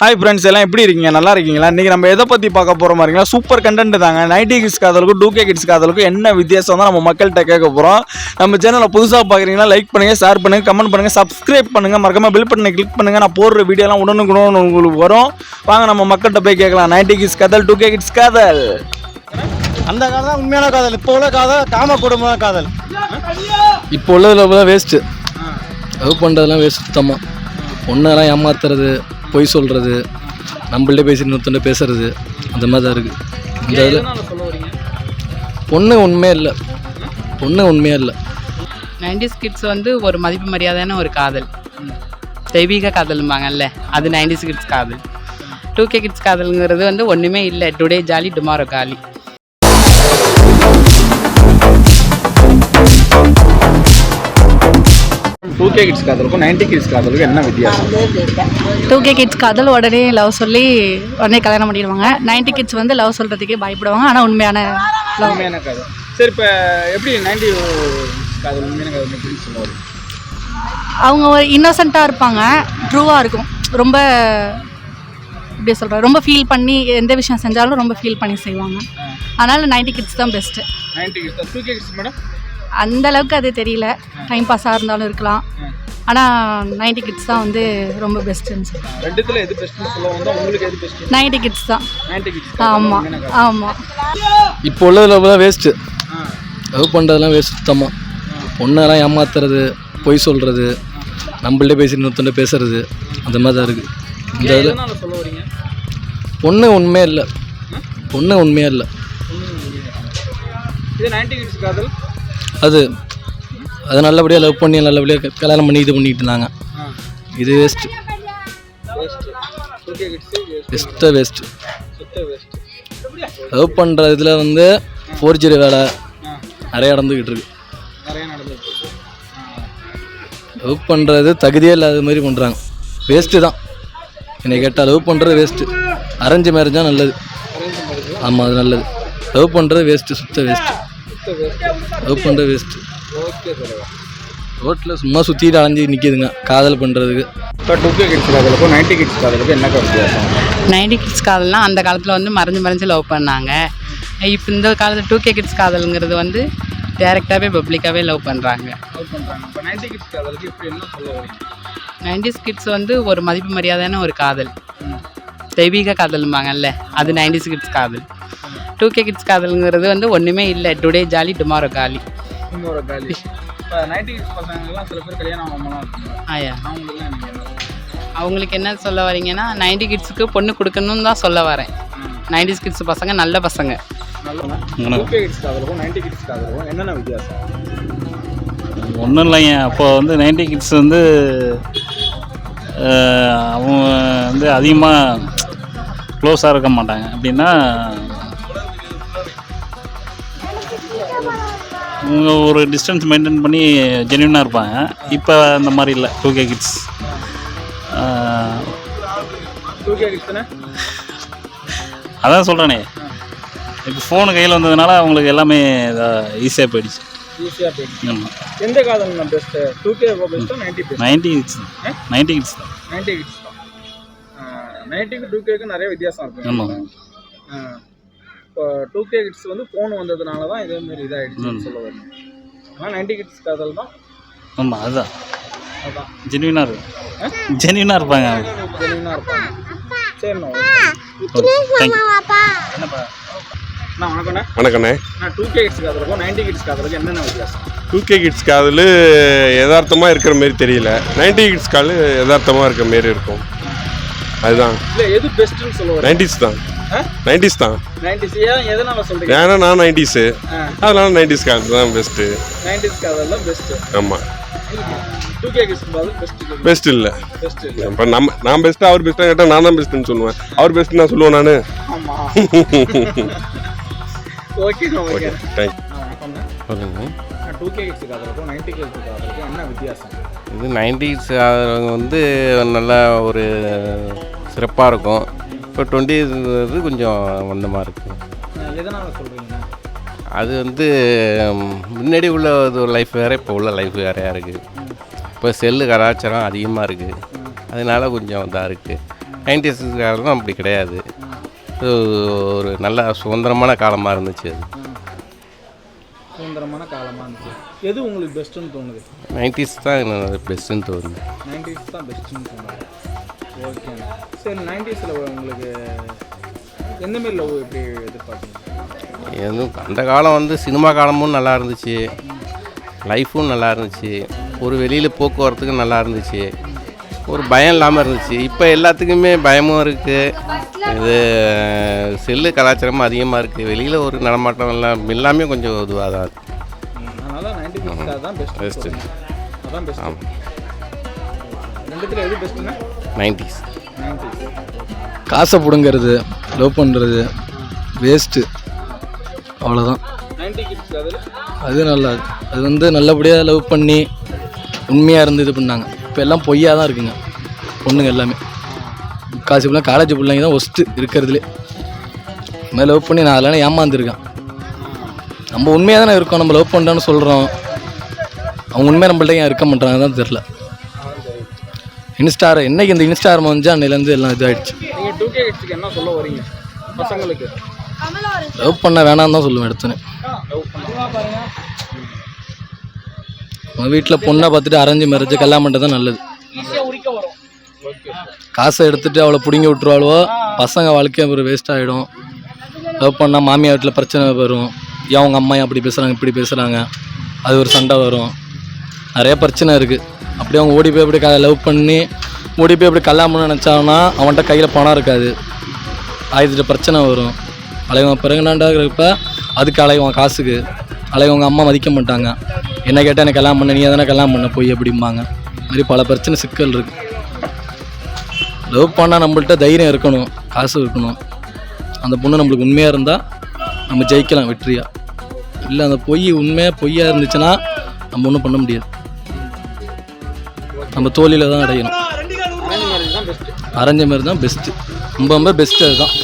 Hi friends எல்லாம் எப்படி இருக்கீங்க? நல்லா இருக்கீங்களா? இன்றைக்கி நம்ம எதை பற்றி பார்க்க போகிற மாதிரிங்களா சூப்பர் கண்டென்ட் தாங்க. நைன்டி கிட்ஸ் காதலுக்கும் டூ கே கிட்ஸ் காதலுக்கும் என்ன வித்தியாசம் தான் நம்ம மக்கள்கிட்ட கேட்க போகிறோம் நம்ம சேனலை புதுசாக பார்க்குறீங்கன்னா லைக் பண்ணுங்கள் ஷேர் பண்ணுங்கள் கமெண்ட் பண்ணுங்கள் சப்ஸ்கிரைப் பண்ணுங்கள் மறக்காம பில் பண்ணி கிளிக் பண்ணுங்கள் நான் போடுற வீடியோலாம் உடனுக்குடன் உங்களுக்கு வரும். வாங்க நம்ம மக்கள்கிட்ட போய் கேட்கலாம். நைன்டி கிட்ஸ் காதல் டூ கே கிட்ஸ் காதல். அந்த காதல் தான் உண்மையான காதல் இப்போ உள்ள காதல் காம குடும்ப காதல். இப்போ உள்ளதில் வேஸ்ட்டு லவ் பண்ணுறதுலாம் வேஸ்ட் சுத்தமாக பொண்ணெல்லாம் ஏமாத்துறது. பொய் சொல்கிறது நம்மள்ட்ட பேசி இன்னொருத்தண்ட பேசுறது அந்த மாதிரி தான் இருக்குது இந்த இதில் பொண்ணு உண்மையே இல்லை. பொண்ணு உண்மையே இல்லை. நைன்டிஸ் கிட்ஸ் வந்து ஒரு மதிப்பு மரியாதையான ஒரு காதல். தெய்வீக காதல்பாங்கல்ல அது நைன்டிஸ் கிட்ஸ் காதல். டூ கே கிட்ஸ் காதலுங்கிறது வந்து ஒன்றுமே இல்லை. டுடே ஜாலி டுமாரோ காலி. டூ கே கிட்ஸ் காதலுக்கும் நைன்டி கிட்ஸ் காதலுக்கும் என்ன வித்தியாசம்? டூ கே கிட்ஸ் காதல் உடனே லவ் சொல்லி உடனே கல்யாணம் பண்ணிடுவாங்க. நைன்டி கிட்ஸ் வந்து லவ் சொல்கிறதுக்கே பயப்படுவாங்க. ஆனால் உண்மையான லவ் உண்மையான காதல். சரி இப்போ எப்படி நைன்டி காதல் உண்மையான காதல் எப்படி சொல்லுவார்? அவங்க ஒரு இன்னோசென்ட்டாக இருப்பாங்க. ட்ரூவாக இருக்கும். ரொம்ப எப்படி சொல்கிறேன் ரொம்ப ஃபீல் பண்ணி எந்த விஷயம் செஞ்சாலும் ரொம்ப ஃபீல் பண்ணி செய்வாங்க. அதனால் நைன்டி கிட்ஸ் தான் best ninety kids two K kids madam அந்த அளவுக்கு அது தெரியல. டைம் பாஸாக இருந்தாலும் இருக்கலாம். ஆனால் நைன்டி கிட்ஸ் தான் வந்து ரொம்ப பெஸ்ட்டுன்னு சொல்லுவேன் ரெண்டுத்துல எது பெஸ்ட்னு சொல்ல வந்தா உங்களுக்கு எது பெஸ்ட் நைன்டி கிட்ஸ் தான். நைன்டி கிட்ஸ் ஆமாம் ஆமாம் இப்போ உள்ளதில் தான் வேஸ்ட்டு லவ் பண்ணுறதுலாம் வேஸ்ட் சுத்தமாக பொண்ணெல்லாம் ஏமாத்துறது பொய் சொல்கிறது நம்மள்ட்ட பேசி இன்னொருத்தண்ட பேசுறது அந்த மாதிரி தான் இருக்குது இந்த இதில் எதனால சொல்ல வரீங்க பொண்ணு உண்மையே இல்லை. பொண்ணு உண்மையே இல்லை. இது நைன்டி கிட்ஸ் காதல்? அது அது நல்லபடியாக லவ் பண்ணி நல்லபடியாக கல்யாணம் பண்ணி இது பண்ணிட்டு இருந்தாங்க. இது வேஸ்ட்டு பெஸ்ட் வேஸ்ட்டு லவ் பண்ணுற இதில் வந்து ஃபோர்ஜரி வேலை நிறைய நடந்துக்கிட்டு இருக்கு. லவ் பண்ணுறது தகுதியே இல்லாத மாதிரி பண்ணுறாங்க வேஸ்ட்டு தான். என்னை கேட்டால் லவ் பண்ணுறது வேஸ்ட்டு அரேஞ்ச் மேரேஜ் தான் நல்லது. ஆமாம் அது நல்லது. லவ் பண்ணுறது வேஸ்ட்டு சுத்த வேஸ்ட்டு லவ் பண்ணுறது வேஸ்ட்டு ஓகே தலைவா ரோட்டில் சும்மா சுற்றிட்டு அலைஞ்சி நிற்கிதுங்க காதல் பண்ணுறதுக்கு இப்போ டூ கே கிட்ஸ் காதலுக்கும் நைன்டி கிட்ஸ் காதலுக்கும் என்ன வித்தியாசம் நைன்டி கிட்ஸ் காதல்னால் அந்த காலத்தில் வந்து மறைஞ்சு மறைஞ்சு லவ் பண்ணாங்க. இப்போ இந்த காலத்தில் டூ கே கிட்ஸ் காதலுங்கிறது வந்து டேரெக்டாகவே பப்ளிக்காகவே லவ் பண்ணுறாங்க காதலுக்கு நைன்டிஸ் கிட்ஸ் வந்து ஒரு மதிப்பு மரியாதையான ஒரு காதல். தெய்வீக காதல்பாங்கல்ல அது நைன்டிஸ் கிட்ஸ் காதல். டூ கே கிட்ஸ் காதலுங்கிறது வந்து ஒன்றுமே இல்லை. டுடே ஜாலி டுமாரோ காலி. இன்னொரு காலி. இப்போ நைன்டி கிட்ஸ் பசங்கள்லாம் சில பேர் கல்யாணம் ஆகாமலாம் இருக்காங்க. ஆயா அவங்களுக்குலாம் எனக்கு என்ன அவங்களுக்கு என்ன சொல்ல வரீங்கன்னா நைன்டி கிட்ஸுக்கு பொண்ணு கொடுக்கணும்னு தான் சொல்ல வரேன். நைன்டிஸ் கிட்ஸ் பசங்க நல்ல பசங்க. என்னென்ன வித்தியாசம்? ஒன்றும் இல்லைங்க அப்போ வந்து நைன்டி கிட்ஸ் வந்து அவங்க வந்து அதிகமாக க்ளோஸாக இருக்க மாட்டாங்க. அப்படின்னா அவங்க ஒரு டிஸ்டன்ஸ் மெயின்டைன் பண்ணி ஜென்யூனாக இருப்பாங்க. இப்போ அந்த மாதிரி இல்லை. டூ கே கிட்ஸ் அதான் சொல்கிறேனே இப்போ ஃபோனு கையில் வந்ததுனால அவங்களுக்கு எல்லாமே ஈஸியாக போயிடுச்சு. ஈஸியாக போயிடுச்சு. ஆமாம் எந்த காதல் நான் பெஸ்ட்டு டூ கே பெஸ்ட்டா ninety best ninety kids ninety kids தான். நைன்டி கிட்ஸ் தான். நைன்டிக்கு டூ கேக்கு நிறைய வித்தியாசம் இருக்கு. ஆமாம் இப்போ டூ கே கிட்ஸ் வந்து ஃபோன் வந்ததுனால தான் இதே மாதிரி இதாகிடுச்சுன்னு சொல்ல வரேன். ஆனால் நைன்டி கிட்ஸ் காதல் தான். ஆமாம் அதுதான் அதான். ஜென்யூனாக இருக்கும் ஜென்யூனாக இருப்பாங்க ஜெனியூனாக இருப்பாங்க. சரிண்ணா என்னப்பா? அண்ணா வணக்கண்ணா. வணக்கண்ணே. நான் டூ கே கிட்ஸ் காதலுக்கும் நைன்டி கிட்ஸ் காதலுக்கும் என்னென்ன வித்தியாசம்? டூ கே கிட்ஸ் காதல் யதார்த்தமாக இருக்கிற மாரி தெரியல. நைன்டி கிட்ஸ் கால் யதார்த்தமாக இருக்கிற மாரி இருக்கும். அதுதான். இல்லை எது பெஸ்ட்டுன்னு சொல்ல வரேன் நைன்டிஸ் தான்? நைன்டிஸ் தான். நைன்டிஸ். ஏன் எதனால சொல்கிறீங்க ஏன்னா நான் நைன்டிஸு. அதனால நைன்டிஸ் தான் பெஸ்ட்டு நைன்டிஸ் தான் பெஸ்ட்டு ஆமாம் பெஸ்ட் இல்லை. பெஸ்ட் இல்லை. இப்போ நம்ம நான் பெஸ்ட்டாக அவர் பெஸ்ட்டாக கேட்டால் நான் தான் பெஸ்ட்டுன்னு சொல்லுவேன். அவர் பெஸ்ட்டு நான் சொல்லுவேன் நான். ஓகே சொல்லுங்க. டூ கே கிட்ஸ் காதலுக்கும் நைன்டி கிட்ஸ் என்ன வித்தியாசம்? இது வந்து நல்லா ஒரு சிறப்பாக இருக்கும். இப்போ டுவெண்ட்டி கொஞ்சம் மந்தமாக இருக்குது அஹ் எதனால சொல்கிறீங்க அது வந்து முன்னாடி உள்ள ஒரு லைஃப் வேறு இப்போ உள்ள லைஃப் வேறையாக இருக்குது இப்போ செல்லு கலாச்சாரம் அதிகமாக இருக்குது அதனால கொஞ்சம் இதாக இருக்குது நைன்டிஸ் காலம் அப்படி கிடையாது. இது ஒரு நல்ல சுதந்திரமான காலமாக இருந்துச்சு அது. சுதந்திரமான காலமாக இருந்துச்சு. எது உங்களுக்கு பெஸ்ட்டுன்னு தோணுது? நைன்டிஸ் தான் பெஸ்ட்டுன்னு தோணுது. நைன்டிஸ் தான் பெஸ்ட்டுன்னு தோணுது. ஓகேண்ணா சரி நைன்டிஸில் உங்களுக்கு எந்த மாரி லவ் எப்படி எதிர்பார்க்குறீங்க? எதுவும் அந்த காலம் வந்து சினிமா காலமும் நல்லா இருந்துச்சு. லைஃப்பும் நல்லா இருந்துச்சு. ஒரு வெளியில் போக்குவரத்துக்கும் நல்லா இருந்துச்சு. ஒரு பயம் இல்லாமல் இருந்துச்சு. இப்போ எல்லாத்துக்குமே பயமும் இருக்குது இது செல்லு கலாச்சாரமும் அதிகமாக இருக்குது வெளியில் ஒரு நடமாட்டம் எல்லாம் எல்லாமே கொஞ்சம் இதுவாக தான் இருக்குது பெஸ்ட்டு ஆமாம் ரெண்டுத்தில் எது பெஸ்ட்டுன்னா நைன்டிஸ். காசை பிடுங்கிறது லவ் பண்ணுறது வேஸ்ட்டு அவ்வளோதான் அது நல்லா அது வந்து நல்லபடியாக லவ் பண்ணி உண்மையாக இருந்து இது பண்ணாங்க. இப்போ எல்லாம் பொய்யா தான் இருக்குங்க. பொண்ணுங்க எல்லாமே. முக்காசி பிள்ளை காலேஜ் பிள்ளைங்க தான் ஒஸ்ட்டு இருக்கிறதுலே. இந்த மாதிரி லவ் பண்ணி நான் அதெல்லாம் ஏமாந்துருக்கேன். நம்ம உண்மையாக தானே இருக்கோம் நம்ம லவ் பண்ணுறோன்னு சொல்கிறோம் அவங்க உண்மையாக நம்மள்ட்ட ஏன் இருக்க மாட்டாங்க தான் தெரில இன்ஸ்டார் என்னைக்கு இந்த இன்ஸ்டாரம் வந்து அன்னையிலேருந்து எல்லாம் இதாகிடுச்சு நீங்கள் டூ கே கிட்ஸுக்கு என்ன சொல்ல வரீங்க? பசங்களுக்கு. லவ் பண்ண வேணாம் தான் சொல்லுவேன் எடுத்துன்னு நம்ம வீட்டில் பொண்ணை பார்த்துட்டு அரைஞ்சு மறைஞ்சு கல்யாணம் பண்ணுறது தான் நல்லது. காசை எடுத்துட்டு அவளை பிடுங்கி விட்டுருவாளோ பசங்க வாழ்க்கையும் ஒரு வேஸ்ட் ஆகிடும் லவ் பண்ணால் மாமியார் வீட்டில் பிரச்சனை வரும். ஏன் அவங்க அம்மா அப்படி பேசுகிறாங்க இப்படி பேசுகிறாங்க அது ஒரு சண்டை வரும். நிறைய பிரச்சனை இருக்குது அப்படியே அவங்க ஓடி போய் அப்படி க லவ் பண்ணி ஓடி போய் அப்படி கல்யாணம் பண்ண நினச்சாங்கன்னா அவன்கிட்ட கையில் பணம் இருக்காது. ஆயிரத்து பிரச்சனை வரும். அலைவன் பிறகுனாண்டாகிறப்ப இருக்கிறப்ப அதுக்கு அலைவான் காசுக்கு. அலைவங்க அம்மா மதிக்க மாட்டாங்க. என்ன கேட்டால் எனக்கு கல்யாணம் பண்ண நீ தானே கல்யாணம் பண்ண போய் அப்படிம்பாங்க. மாதிரி பல பிரச்சனை சிக்கல் இருக்குது லவ் பண்ணால் நம்மள்கிட்ட தைரியம் இருக்கணும் காசு இருக்கணும். அந்த பொண்ணு நம்மளுக்கு உண்மையாக இருந்தால் நம்ம ஜெயிக்கலாம் வெற்றியாக இல்லை அந்த பொய் உண்மையாக பொய்யாக இருந்துச்சுன்னா நம்ம ஒன்றும் பண்ண முடியாது. நம்ம தோல்வியில் தான் அடையணும். அரேஞ்ச் மேரேஜ் தான் பெஸ்ட்டு ரொம்ப ரொம்ப பெஸ்ட்டு அதுதான்.